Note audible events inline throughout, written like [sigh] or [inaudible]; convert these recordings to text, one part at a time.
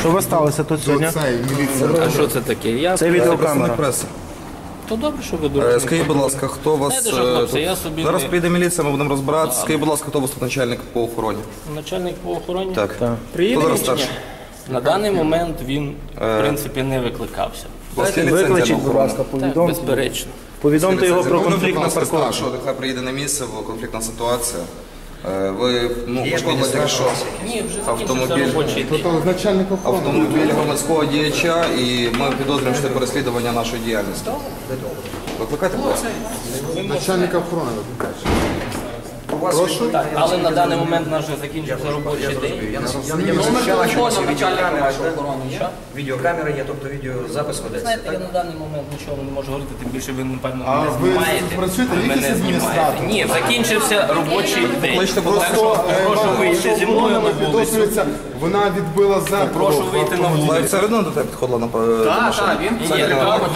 Що ви сталося тут сьогодні? А що це таке? Я Це відеокамера. преси. то добре, що ви Е, думаєте. Скажіть, будь ласка, хто вас Знаєте що, е, хлопці, тут- я собі зараз не- прийде міліція, ми будемо розбиратися. Скажіть, будь ласка, хто у вас тут начальник по охороні? Начальник по охороні Так. приїде Хто зараз старший? На даний момент він, в принципі, не викликався. У вас є ліцензія на Викличіть, будь охорону? ласка, Так, повідомте. безперечно. Повідомте його про конфлікт на парковці. парковці. Що нехай приїде на місце, бо конфліктна ситуація. Е, Ви ну, можливо що Ні, вже Автомобіль. робочий начальник охорони. автомобіль громадського діяча і ми підозрюємо, що це переслідування нашої діяльності. Викликайте, будь ласка. Начальника охорони викликаєш. Прошу. Так, але на даний момент наш вже закінчився робочий день. Я захищала, що у вас є відеокамера вашої охорони. Відеокамера є, тобто відеозапис ведеться. Знаєте, я на даний момент нічого не можу говорити, тим більше ви, напевно, А мене ви знімаєте. працюєте Ви мене адміністратор? знімаєте. Ні, закінчився робочий день. Так просто, що Е, прошу вийти зі мною на вулицю. підозрюється, Вона відбила зеркало. Прошу вийти на вулицю. Це видно до тебе підходила на до машини? Ні,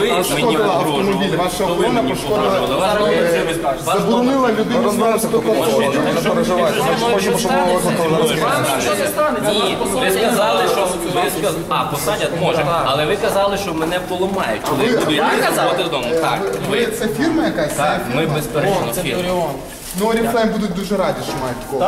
ви мені Пошкодила автомобіль. Ваша То ви охорона мені пошкодила. Вас е, робить це ви- вас Заборонила людині по звертатися до не переживайте. Ми хочемо, щоб ми викликали зараз. Ні, ви сказали, що ви а посадять може, але ви казали, що мене поламають, коли я буду заходити додому. Так, Ви ви це фірма якась? так, ми фірма? безперечно фірма. Ну, Oriflame будуть дуже раді, що мають такого.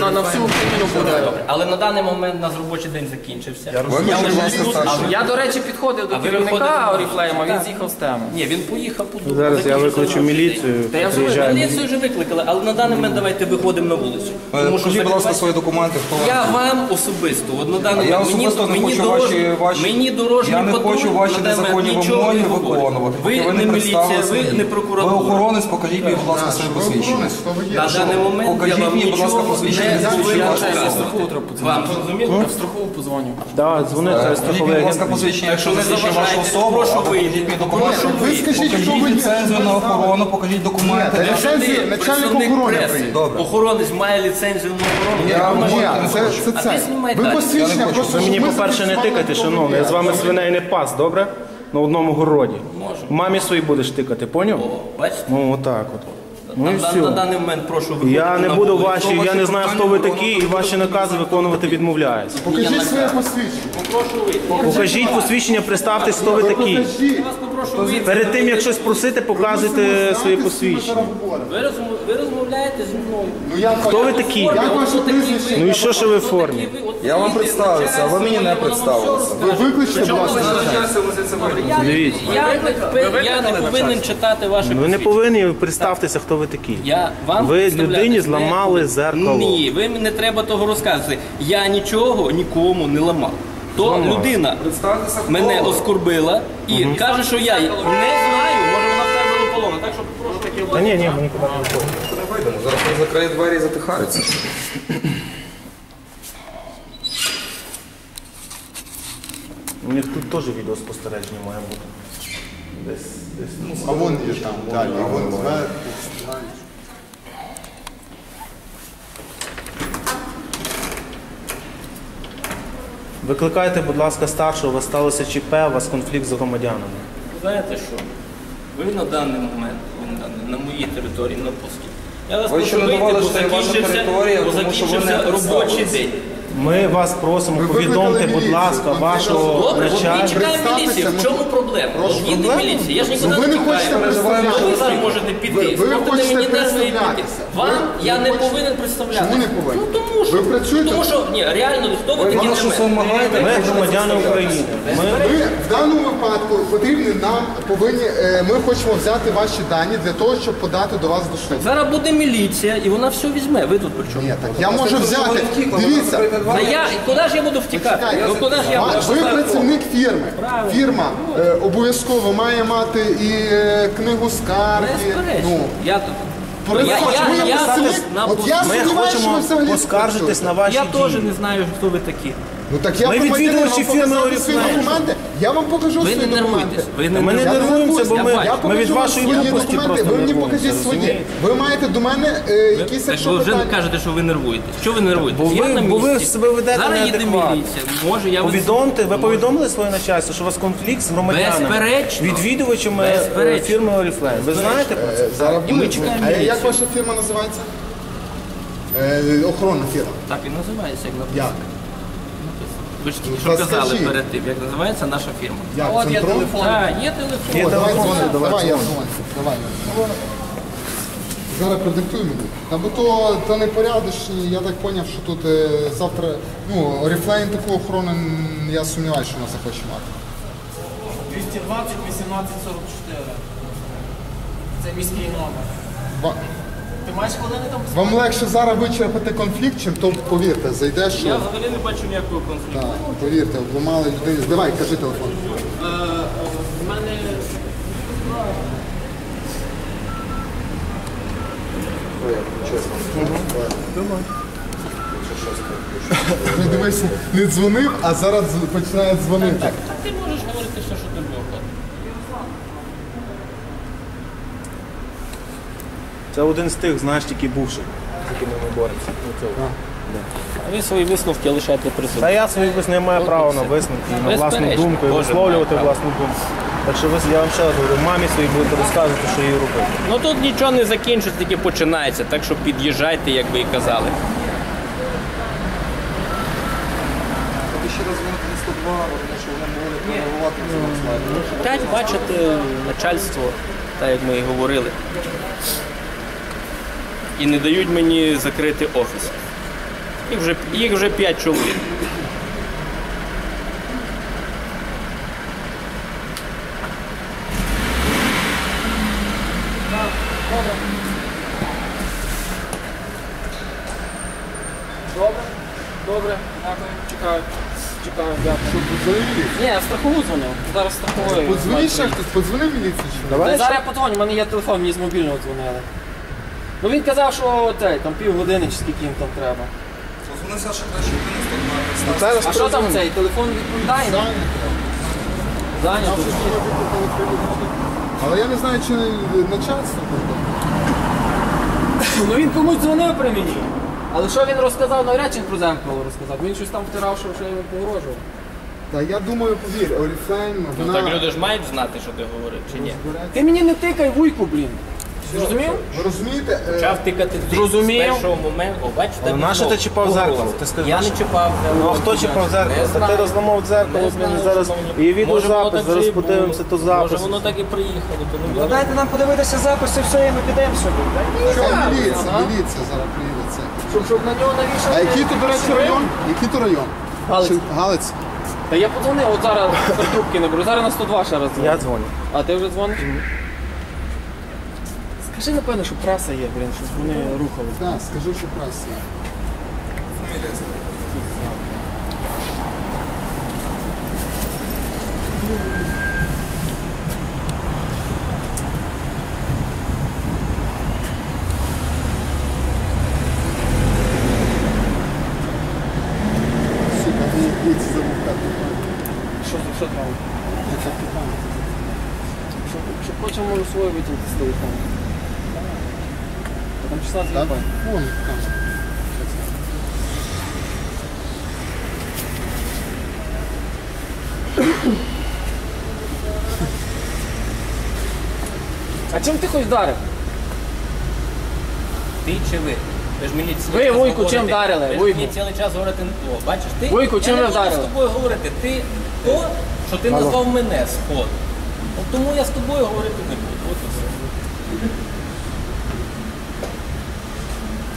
На, на всю Україну буде добре. Але на даний момент у нас робочий день закінчився. Викличте, будь ласка, старший. Я, до речі, підходив до керівника? Оріфлейма, він з'їхав з теми. Ні, він поїхав тут. Зараз я викличу міліцію. Та я вже. Міліцію вже викликали, але на даний момент давайте виходимо на вулицю. Е, Покажіть, будь ласка, свої документи, хто. Я вам особисто, от на даний Я момент мені, особисто не мені, хочу дорож, ваші- ваші- мені дорожній Я не патруль хочу ваші на даний момент незаконні нічого вимоги не говорить. виконувати. Ви не міліція, представилися ви не Ви прокуратура. охоронець, покажіть мені, будь ласка, своє посвідчення. Ви? На даний момент я вам мені, будь ласка, нічого посвідчення не розказувати. Вам зрозуміло? В страхову позвоню. Страховий ласка, посвідчення, що якщо не засвідчує вашу особу, прошу вийти. покажіть документи. Ви скажіть, що ви Покажіть ліцензію на охорону, покажіть документи. Ні, начальник представник охорони преси. приїде. Добре. Охоронець має ліцензію на охорону. Я вам може- Ні, це, це А це. знімай Ви далі. посвідчення Я не просто... Ви мені, ми по-перше, не зафіксували, тикайте, шановний. Я з вами свиней не пас, добре? На одному городі. Мамі своїй будеш тикати, поняв? Бачите? Ну, отак от. Ну і На, на даний момент прошу виходити Я не на буду вулицю. ваші, я не знаю, хто ви такі, і ваші накази виконувати відмовляюсь. Покажіть своє посвідчення. Покажіть посвідчення, представтесь, хто ви такі. Перед тим, як щось просити, показуйте своє посвідчення. Ви, розмов- ви розмовляєте зі мною. Ну, Хто ви такі? Як ваше прізвище? Ну і що, що ви в формі? Я вам представився, а ви мені не представилися. Ви викличте, будь ласка. Дивіться. Я не, повинен- я не повинен читати ваше Ви не посвідчення. повинні представтеся, хто ви такі. Я вам Ви представляти людині не зламали зеркало. Ні, ви мені не треба того розказувати. Я нічого нікому не ламав. То людина мене оскорбила і каже, що я не знаю, може вона в тебе була полона. Так що прошу таке Та ні, ні, ми нікуди не виходимо. Вийдемо, Зараз він закриє двері і затихаються. У них тут теж відеоспостереження має бути. Десь, десь. ну, А вон є там далі, вон зверху. Викликайте, будь ласка, старшого, у вас сталося ЧП, у вас конфлікт з громадянами. Знаєте що? Ви на даний момент, ви на, даний- на моїй території на пусті. Я вас Ви прошу вийти, бо що це ваша закінчився, територія, бо тому що ви не закінчився робочий день. Ми вас просимо, Ви повідомте, викликали будь міліцію, ласка, вам вашого Добре, от ми начальника. чекаємо Представтеся, міліцію. В ми- чому проблема? Прошу, От Їде проблема? міліція, я ж Ну, нікуди ви не не хочете тікаю. представлятися. Ви зараз можете піти. Ви- ви хочете мені представлятися. Вам я не повинен представляти. Чому не повинен? Ну тому що. Ви працюєте? Тому що, ні, реально, хто ви Ви такі для мене? вимагаєте. Ми громадяни України. Ми Ми в даному випадку потрібні нам повинні. е, Ми хочемо взяти ваші дані для того, щоб подати до вас до суду. Зараз буде міліція і вона все візьме. Ви тут при чому? Ні, так я можу взяти. Дивіться, Та я, куди ж я буду втікати? Ну куди ж я ва- буду ви втікати? працівник фірми. Фірма е, обов'язково має мати і е, книгу скарги. Безперечно. Ну, Я Про Я- я- я на От я ми сумніваюся, що ви хочемо взагалі поскаржитись на ваші я теж дії. не знаю, хто ви такі. Ну так я Ми громадянин, відвідувачі вам фірми показати свої документи. Я вам покажу Ви свої не документи. нервуйтесь. Ви не Ми не нервуємося, бо ми, Я ми покажу від вам вашої свої глупості документи, просто ви мені нервуємося, покажіть свої. розумієте? Ви маєте до мене е, якісь Так якщо ви вже питання. кажете, що ви нервуєтесь. Що ви нервуєтесь? Бо ви- я на бо ви місці. себе ведете Зараз їде неадекватно. міліція. Може, я Повідомте, ви повідомили своє начальство, що у вас конфлікт з громадянами, Безперечно. відвідувачами е, Безперечно. фірми Oriflame. Ви знаєте про це? Зараз І ми чекаємо А як міліцію. ваша фірма називається? Е, охоронна фірма. Так і називається, як написано. Як? Ви ж тільки що казали розкажіть. перед тим, як називається наша фірма. Як? От є Центром? телефон. Так, є телефон. О, давай дзвони, давай я дзвоню. Давай. Зараз продиктуй мені. Та бо то, то не порядочні, я так зрозумів, що тут е, завтра, ну, оріфлейн таку охорону, м, я сумніваюся, що вона захоче мати. 220 18 44. Це міський номер. Ти маєш хвилини там? Вам легше зараз вичерпати конфлікт, чим то повірте, зайдеш. що- Я взагалі не бачу ніякого конфлікту. Так, повірте, обламали людину. Давай, кажи телефон. У мене Не [laughs] дивися, не дзвонив, а зараз починає дзвонити. Так ти можеш говорити все, що тобі Це один з тих, знаєш, тільки бувших, з якими ми боремося. Ну. А ви свої висновки лишайте при собі. Та я свій вис не маю права на висновки, і на власну Безперечно, думку, і кожен висловлювати має право. власну думку. Так що ви, я вам ще раз говорю, мамі своїй будете розказувати, що їй робити. Ну тут нічого не закінчиться, тільки починається, так що під'їжджайте, як ви і казали. Ти ще раз дзвонити на 102, тому що вони могли реагувати на цьому слайді. Опять бачите начальство, так як ми і говорили. І не дають мені закрити офіс. Їх вже, їх вже 5 чоловік. Добре, добре, дякую, чекаю. Чекаю, дякую. Ні, я страхову дзвонив. Зараз страховою. Подзвонив ще хтось, подзвонив міліцію Зараз я подзвоню, в мене є телефон, мені з мобільного дзвонили. Ну він казав, що цей, там півгодини чи скільки їм там треба. Вони Саша краще на 102. А що там цей? Телефон відповідає? Зайнято. Але я не знаю, чи начальство. Ну він комусь дзвонив при мені. Але що він розказав, навряд чи він про зеркало розказав. Він щось там втирав, що вже йому погрожував. Та я думаю, повір, Oriflame, Ну так люди ж мають знати, що ти говорив, чи ні? Ти мені не тикай вуйку, блін. Зрозумів? Ви розумієте, е, Почав тикати ти Зрозумів. з першого моменту. О, бачите, Але нащо ти чіпав зеркало? Ти скажи, я не чіпав зеркало. Ну а хто чіпав зеркало? Та ти розламав дзеркало, Не блін, знаю, зараз і відеозапис, зараз подивимося, то запис. Може воно так і приїхало, то не було. Дайте нам подивитися запис і все, і ми підемо собі. що міліція, міліція зараз приїде це. Щоб, щоб на нього навішати. А який тут, до речі, район? Який тут район? Галиць. Чи- Галиць. Та я подзвонив, от зараз [laughs] трубки не беру. Зараз на 102 ще раз дзвоню. Я дзвоню. А ти вже дзвониш? Скажи, напевно, що праса є, блін, щоб вони рухали. Так, скажи, що пресі. Сука, мені птиці забув дати. Що, що там? Щоб, щоб хочемо можу своє витягнути з телефону. Там 16 Вон там. А чим ти хоч вдарив? Ти чи ви? Ви ж мені Ви, час Вуйку, чим вдарили? Ви ж Вуйку. мені цілий час говорите, о, бачиш, ти... Вуйку, чим я ви не можу вдарили? з тобою говорити. Ти то, що ти назвав мене сход. От тому я з тобою говорити не буду. От і все.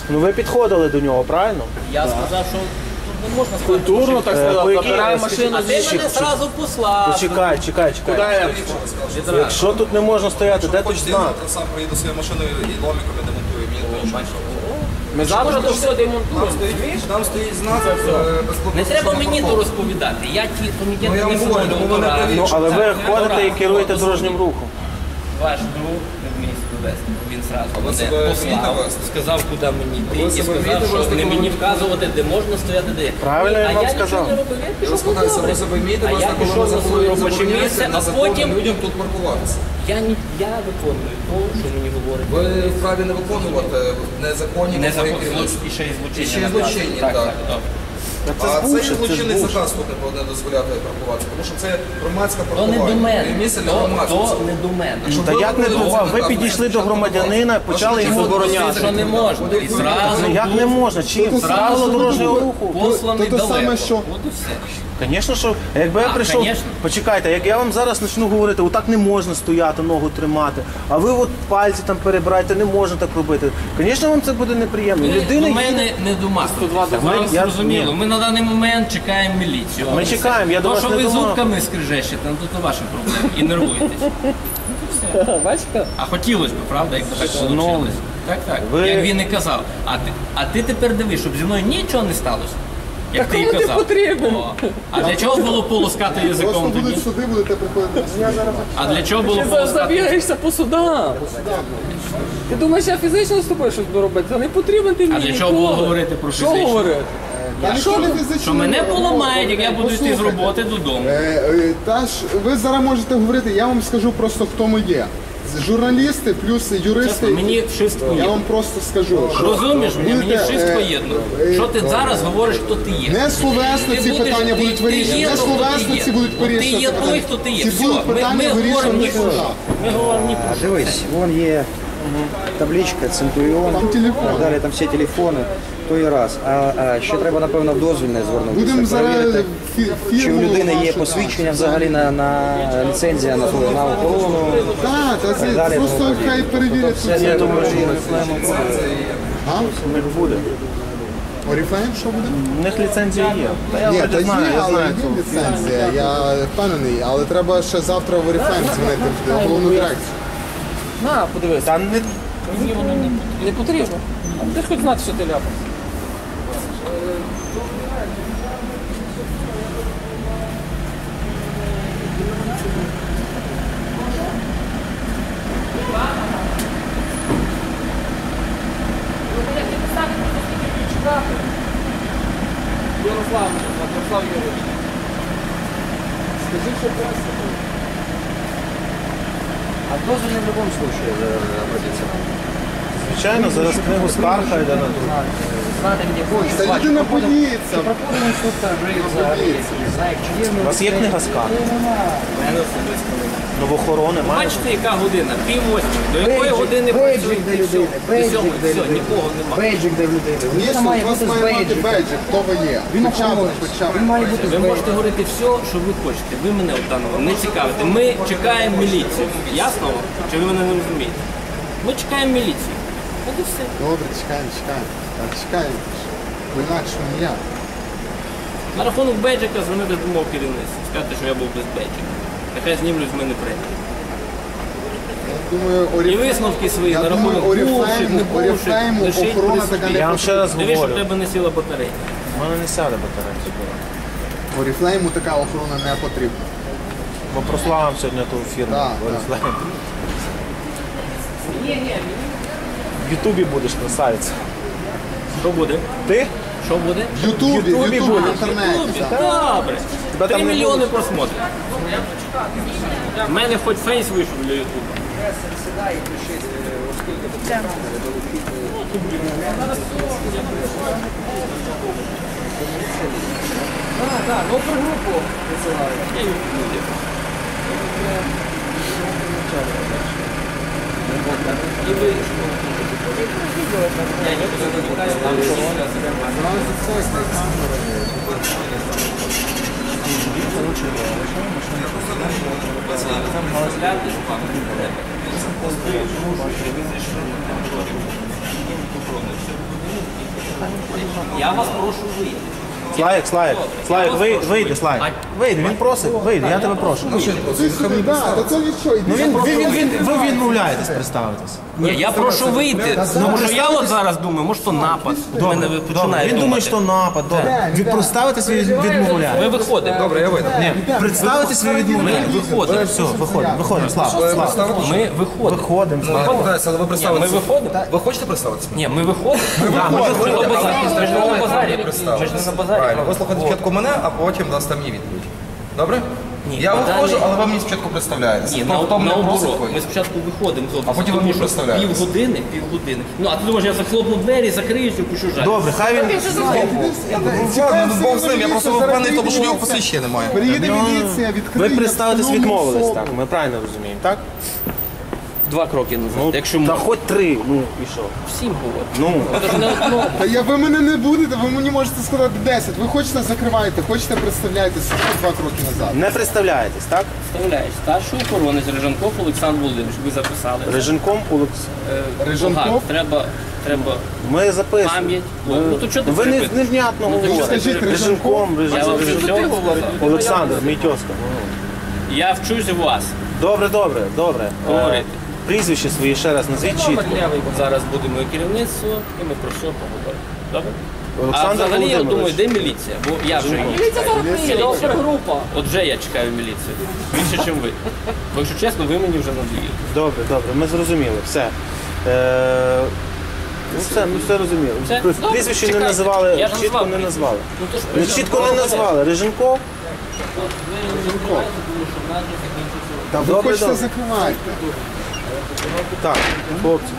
Ну ви підходили до нього, правильно? Я сказав, що тут не можна сказати. Культурно так Е, сказав, якій- забирай машину А ти мене одразу послав. Почекай, чекай, чекай. Відразу. Якщо тут не можна стояти, де тут Хочете, я знак? завтра сам приїду своєю машиною і ломіком я демонтую. Мені то. Ми завтра то все Там демонтуємо. стоїть, там стоїть знак е, безплатно. Не треба мені то розповідати. Я ті комітет Ну, я не вам говорю, ну, вони Ну, але ви ходите і керуєте Ну, дорожнім рухом. Ваш друг не вміє себе вести. Він зразу мене послав, сказав, куди мені йти, і сказав, що не мені вказувати, де можна стояти, де. Правильно а я вам сказав. нічого не робив, я пішов добре. А я пішов на своє робоче місце, а потім людям тут паркуватися. я, ні, я виконую то, що мені говорить. Ви вправі не виконувати незаконні Не вимоги закон, керівництва. і ще й злочинні. І ще й злочинні, так. Це а це є злочинний заказ тут не дозволяти паркуватися, тому що це громадська То не до паркування. мене. Місце для То, громадськості. то не до мене. Щоб Та ви як не робили до вас? Ви підійшли до громадянина, почали йому Забороняти, що не можна. І зразу Ну, Як не можна? Чим? зразу Правило дорожнього руху. посланий далеко. що- От і все. Звісно, що якби я А, прийшов, конечно. почекайте, як я вам зараз почну говорити, отак не можна стояти, ногу тримати, а ви от пальці там перебираєте, не можна так робити. Звісно, вам це буде неприємно. Людина до їде- мене не домахується. Ми- я- зрозуміло. ні. Ми на даний момент чекаємо міліцію. Ми чекаємо, я до То, вас що не ви думав. зубками скрижещите, ну, то то ваші проблеми. І нервуєтесь. [laughs] Бачите? А хотілося б, правда, якби так вийшло. Так, так. Ви- Як він і казав. А ти, а ти тепер дивись, щоб зі мною нічого не сталося. Як ти і казав. потрібен? О. А для чого було полоскати Просто язиком тоді? будуть суди, будете приходити. А для чого було Ти за- полоскати? забігаєшся по судам. Ти думаєш, я фізично з тобою щось буду робити? Та не потрібен ти А мені для чого було ніколи. говорити про Що говорити? Та ніхто не фізично Що мене не поламають, як я буду йти з Послухайте. роботи додому. Е, е, Та ж ви зараз можете говорити, я вам скажу просто хто ми є. Журналісти плюс юристи. Чесно, мені вшивство Я вам просто скажу. що Розумієш мене? Мені будете, вшивство е, єдно. е, Що ти зараз говориш, хто ти є? Не словесно ці будеш- питання ти- будуть ти вирішені. є Не то, хто словесно ти ці будуть От вирішені. Ти є той, хто ти є. Ці Все, будуть ми, питання ми говоримо вирішені ні що. Ми говоримо ні про що. Дивись, вон є табличка, Центуріон, Там телефон. далі там всі телефони, то і раз. А, а ще треба, напевно, в дозвільне звернутися. Будемо зараз перевірити, фі- чи у фірму людини є вашу, посвідчення взагалі на, на ліцензія на, ту- на охорону. Так, так, та це далі, просто тому хай перевірять тут. Я думаю, що А? У них буде. Оріфлейм що буде? У них ліцензія є. Та я Ні, вроде та знаю, є, я але знаю є цю ліцензія, я впевнений, але треба ще завтра в Оріфлейм дзвонити в головну дирекцію. На, подивись. Та не Мені воно не, не потрібно. А Ти ж хоч знати, що ти ляпав. Ярослав, Ярослав Юрійович. Скажи, що просто. А дозвільне в будь-якому випадку обратиться. звичайно, зараз книгу скарга йде на ту. Знати, де хочеш. Та людина боїться. Проходимо інструктор вже взагалі. Знає, чи є У вас є книга скарг? Новохорони маєте? Бачите, яка година? Пів восьмої. До якої години бейджик працюють? людини, До бейджик сьомої. Все, людини. нікого немає. Бейджик де людини. Людина у має вас бути з має мати бейджиком. бейджик, хто ви є. Він Хоча б, охоронець. хоча б. Він має бути з Ви можете бейджиком. говорити все, що ви хочете. Ви мене от даного не цікавите. Ми чекаємо міліцію. Ясно вам? Чи ви мене не розумієте? Ми чекаємо міліцію. От і все. Добре, чекаємо, чекаємо. Чекаємо. Бо інакше ніяк. На рахунок бейджика дзвонити до мого керівництва. Сказати, що я був без бейджика. Нехай знімлють з мене премію. Я думаю, І Оріфлейм... висновки свої Я на думаю, рахунок бувших, Оріфлейму, бувших, Оріфлейму лишіть охорона така собі. не Я вам ще раз Дивись, щоб в говорю. тебе не сіла батарея. У мене не сяде батарея. Оріфлейму така охорона не потрібна. Бо прославимо сьогодні ту фірму. Так, Орифлейм. В Ютубі будеш красавець. Що буде? Ти? Що буде? В Ютубі, в Ютубі в інтернеті. Ютубі, добре. Тебе Три не мільйони просмотрів. У мене хоч фейс вийшов для Ютуба. Так, так, ну про групу. Я Я. Я вас прошу вийти. Слайк, Слайк, Слайк, вийди, вийди, Слайк. Вийди, він просить, вийди, я тебе прошу. Нічого. Ну він, він, він, він, ви відмовляєтесь представитись. Ні, я прошу вийти. Ну, що я от зараз думаю, може то напад. У мене ви Добре, починаєте він думає, що напад, добре. Від представитись ви відмовляєте. Ми виходимо. Добре, я вийду. Ні, представитись ви Ми відмовляєте. виходимо. Все, виходимо, виходимо, Слава, Слава. Ми виходимо. Виходимо, Слава. Покидайся, але ви Ми представитися. виходимо. Ви хочете представитися? Ні, ми виходимо. Да, ми базарі. Ми ж не на базарі. Ми ж не на базарі. Правильно, ви слухайте спочатку мене, а потім дасте мені відповідь. Добре? Ні, я на виходжу, даний- але ви мені спочатку представляєтеся. Ні, Хто- на, хто мене просить, наоборот. ви? Ми спочатку виходимо з офісу. А потім ви тому мені що представляєтесь. Півгодини, півгодини. Ну, а ти думаєш, я захлопну двері, закриюся і пущу жаль. Добре, хай він Ладно, ну, Бог з ним, я просто впевнений, тому що в нього посвідчення немає. Приїде міліція, відкриє. ви представитись встановлює відмовились, так? Ми правильно розуміємо, так? Два кроки назад. Ну, Якщо та можна. хоч три, ну і що? Всім говорю. Ну, Тож не одного. Та я, ви мене не будете, ви мені можете сказати 10. Ви хочете закриваєте, хочете представляєтесь, що два кроки назад. не представляєтесь, так? Вставляєш. Старший охоронець Режанков Олександр Володимирович. Ви записали. Реженком Олекс. Е, Треба, треба Ми записуємо. пам'ять. Ну то чого ти Ви не, перепитуєш? невнятно Ну, ти говорите. скажіть, Реженком, Я вам Реженком. вже все говорю. Олександр, мій тьоска. Я вчусь у вас. Добре, добре, добре. Говорити. Прізвище своє ще раз назвіть чітко. Лявий зараз буде моє керівництво, і ми про все поговоримо. Добре? а Олександр взагалі я думаю, Володимирович. де міліція? Бо я вже її чекаю. Опергрупа. От вже я чекаю міліцію. Більше, ніж ви. Бо якщо чесно, ви мені вже надоїли. Добре, добре, ми зрозуміли. Все. Е, ну все, ми все розуміли. Все? Добре, Прізвище не чекайте. називали, Я ж чітко назвав не прізвище. назвали. Ну, то ж Ну, ви чітко не говорите. назвали. Реженков? Та ви Добре, хочете добре. закривайте. Так, хлопці.